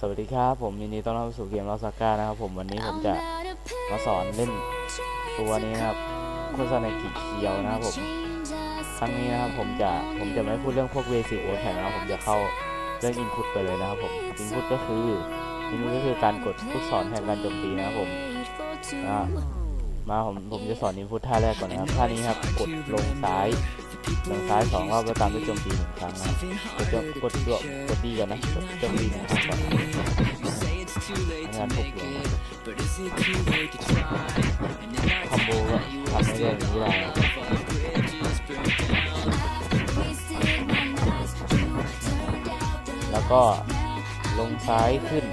สวัสดีครับผมยินดีต้อนรับสู่เกมลอสก้านะครับผมวันนี้ผมจะมาสอนเล่นตัวนี้นะครับโฆษณากิเคียวนะครับผมครั้งนี้นะครับผมจะผมจะไม่พูดเรื่องพวกเบสิกโอแข่งนะครับผมจะเข้าเรื่องอินพุตไปเลยนะครับผมอินพุตก็คืออินพุตก็คือการกดลูกศรแทนการโจมตีนะครับผมนะมาผมผมจะสอนอินพุตท่าแรกก่อนนะครับท่านี้ครับกดลงซ้าย ลงซ้ายสองรอบแล้วตามด้วยโจมตีหนึ่งครั้งนะกดโจมกดตัวกดดีก่อนนะกดโจมตีหนึ่งครั้งก่อนงานถูกลงคอมโบก็ทำไม่ได้อย่างนี้ได้นะแล้วก็ลงซ้ายขึ้น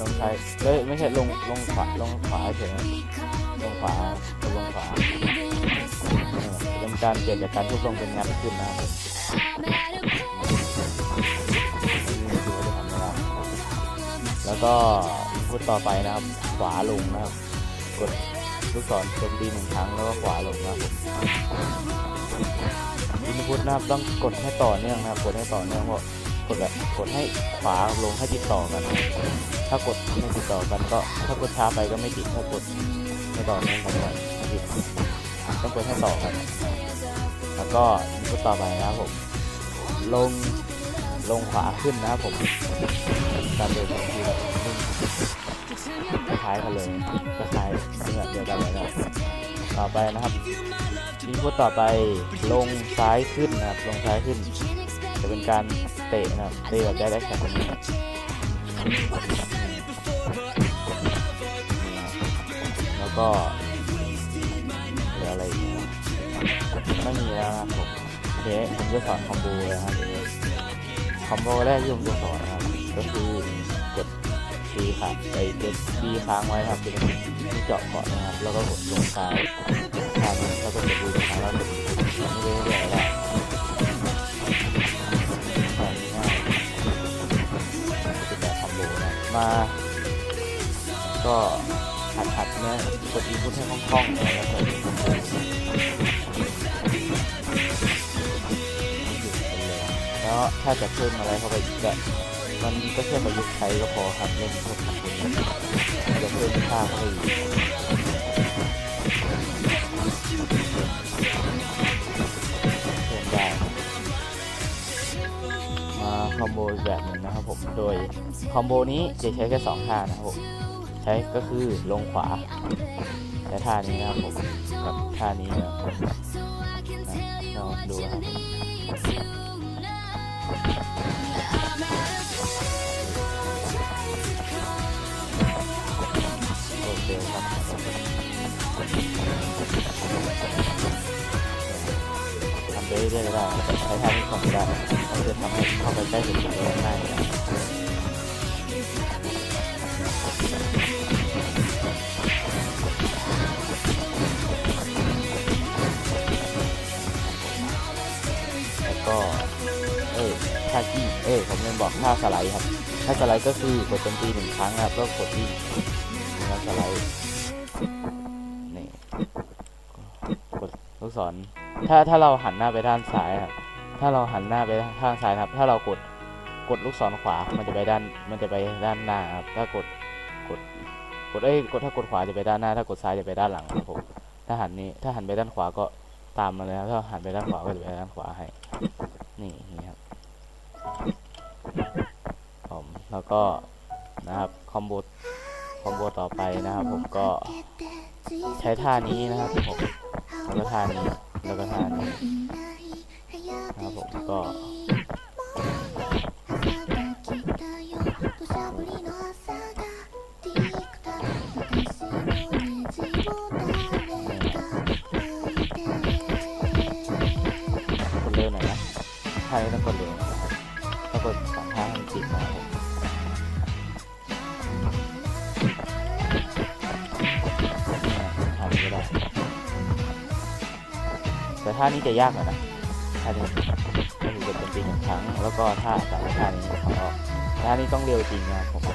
ลงซ้ายเอ้ยไม่ใช่ลงลงขวาลงขวาเฉยลงขวาลงขวา การเปลี่ยนจากการทุบลงเป็นงัดขึ้นนะครับนี่คือว่าจะทำไม่ได้แล้วก็พูดต่อไปนะครับ ขวาลงนะครับ กดลูกศรโจมตีหนึ่งครั้งแล้วก็ขวาลงนะครับอินพุตนะครับต้องกดให้ต่อเนื่องนะครับ กดให้ต่อเนื่องเพราะกดแบบกดให้ขวาลงให้ติดต่อกัน ถ้ากดไม่ติดต่อกันก็ ถ้ากดช้าไปก็ไม่ติด ถ้ากดไม่ต่อเนื่องกันก็ไม่ติดต้องกดให้ต่อกัน แล้วก็อินพุตต่อไปนะครับผม ลงลงขวาขึ้นนะครับผมการเดินของทีแบบนิ่คล้ายกันเลยคล้ายๆเนื้อเดียวกันเลยนะต่อไปนะครับอินพุตต่อไปลงซ้ายขึ้นนะครับ ลงซ้ายขึ้น จะเป็นการเตะนะครับเตะแบบได้ได้แข็งนี้แล้วก็ ไม่มีแล้วนะครับผมโอเคผมจะสอนคอมโบเลยนะครับคอมโบแรกที่ผมจะสอนนะครับ ก็คือกดดีครับไปเด็ดดีค้างไว้ครับเป็นที่เจาะก่อนนะครับ แล้วก็กดลงซ้ายครับแล้วก็กดดูค้างแล้วกดไม่ได้เรื่อยๆแล้วง่ายเป็นแบบคอมโบนะมาก็หัดหัดเนี่ยกดอินพุตให้คล่องๆแล้วก แล้วถ้าจะเพิ่มอะไรเข้าไปอีกก็มันก็แค่ประยุกต์ใช้ก็พอครับเล่นพวกคอมโบเนี่ยจะเพิ่มค่าเข้าไปอีกเพิ่มได้มาคอมโบแบบหนึ่งนะครับผมโดยคอมโบนี้จะใช้แค่สองท่านะครับผมใช้ก็คือลงขวาใช้ท่านี้นะครับผมกับท่านี้นะครับลองดูครับ โอเคครับทำไปเรื่อยๆก็ได้ใช้ท่านี้ก่องก็ได้มันจะทำให้เข้าไปใกล้สุดๆได้ บอกท่าสไลด์ครับท่าสไลด์ก็คือกดโจมตีหนึ่งครั้งครับแล้วกดที่แล้วสไลด์นี่กดลูกศรถ้าถ้าเราหันหน้าไปด้านซ้ายครับถ้าเราหันหน้าไปทางซ้ายครับ ถ้าเรากดกดลูกศรขวา มันจะไปด้าน มันจะไปด้านหน้าครับ ถ้ากด กด กด เอ้ย กด ถ้ากดขวาจะไปด้านหน้า ถ้ากดซ้ายจะไปด้านหลังครับผม ถ้าหันนี้ ถ้าหันไปด้านขวาก็ตามมาเลยครับ ถ้าหันไปด้านขวาก็จะไปด้านขวาให้ นี่ แล้วก็นะครับคอมโบคอมโบต่อไปนะครับ ผมก็ใช้ท่านี้นะครับผมแล้วก็ท่านี้แล้วก็ท่านี้นะครับผมก็กดเลยนะท่านี้ต้องกดเร็วนะครับต้องกดสองท่าให้มันติดนะครับ แต่ท่านี้จะยากหน่อยนะท่านี้ก็คือกดโจมตีหนึ่งครั้ง แล้วก็ท่าจากท่านี้ขอออกท่านี้ต้องเร็วจริงนะครับผม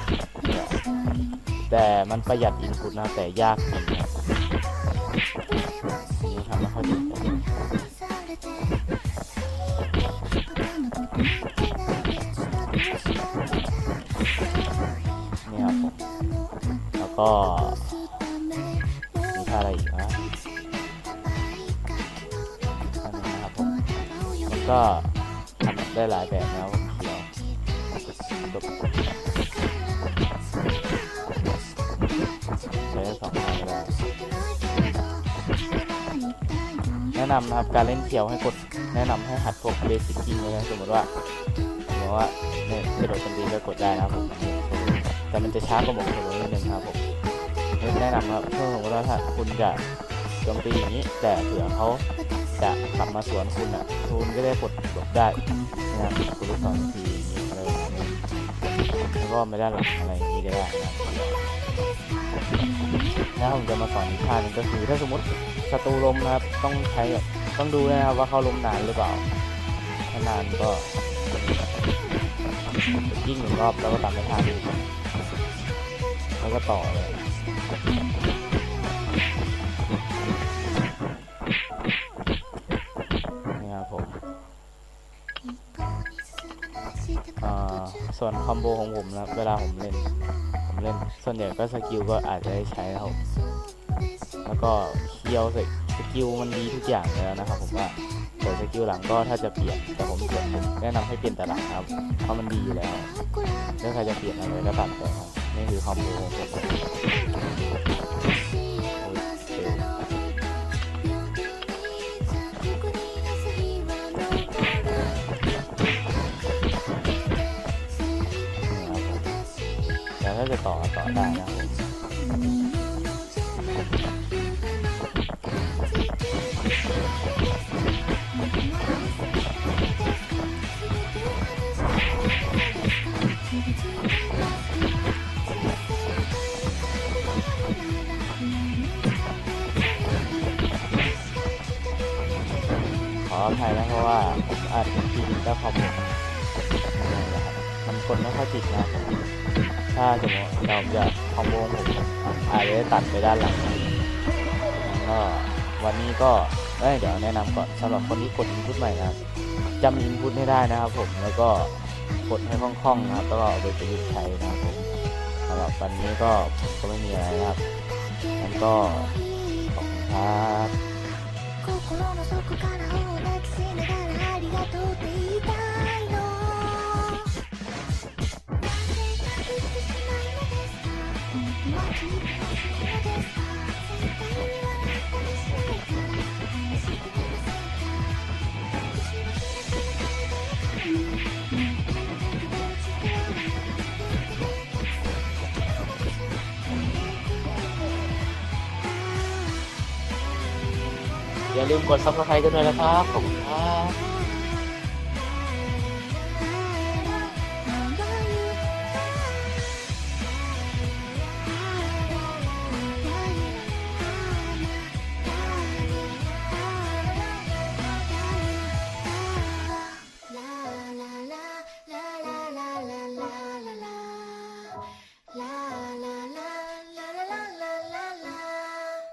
แต่มันประหยัดอินพุตนะแต่ยากจริงนะครับผมยังทำไม่ค่อยถึงก็มีท่าอะไรอีกนะ ก็ทำได้หลายแบบนะครับผมเดี๋ยวจบใช้ได้สองทางก็ได้แนะนำนะครับการเล่นเคียวให้กดแนะนำให้หัดพวกเบสิกกิ้งเลยนะสมมติว่าสมมติว่าเนี่ยกระโดดจมตีก็กดได้นะครับผมแต่มันจะช้ากว่าหมวกโซโลนิดนึงครับผมแนะนำครับถ้าสมมติว่าถ้าคุณจะโจมตีอย่างนี้แต่เผื่อเขา จะขับมาสวนคุณอะคุณก็ได้กดหลบได้นะครับคุณลูกศรทีอย่างนี้อะไรแบบนี้แล้วก็ไม่ได้หลังอะไรอย่างนี้ได้นะแล้วผมจะมาสอนอีกท่าหนึงก็คือถ้าสมมติศัตรูลมนะครับต้องใช้แบบต้องดูนะครับว่าเขาลมนานหรือเปล่าถ้านานก็ยิ่งหนึ่งรอบแล้วก็ตามไม่ทันแล้วก็ต่อเลย ส่วนคอมโบของผมนะครับเวลาผมเล่น ผมเล่น ส่วนใหญ่ก็สกิลก็อาจจะได้ใช้ครับแล้วก็เคียวสสกิลมันดีทุกอย่างเลยแล้วนะครับ ผมว่าแต่สกิลหลังก็ถ้าจะเปลี่ยนแต่ผมส่ยนผมแนะนำให้เปลี่ยนแต่หลังครับเพราะมันดีอยู่แล้วถ้าใครจะเปลี่ยนอะไรก็ตามแต่ครับนี่คือคอมโบของผม ถ้าจะต่อต่อได้นะขออภัยนะเพราะว่าผมอาจจะผิดแล้วคอมโบมันนะครับมันกดไม่ค่อยติดนะ ถ้าสมมติเราจะคอมโบผมอาจจะได้ตัดไปด้านหลังก็วันนี้ก็เอ้ยเดี๋ยวแนะนำก่อนสำหรับคนที่กดอินพุตใหม่นะครับจำอินพุตให้ได้นะครับผมแล้วก็กดให้คล่องๆนะครับแล้วก็เอาไปประยุกต์ใช้นะครับผมสำหรับวันนี้ก็ก็ไม่มีอะไรนะครับงั้นก็ขอบคุณครับ 心の底からを抱きしめながらありがとうって言いたいの อย่าลืมกดซับสไครต์กันด้วยนะครับ ขอบคุณครับ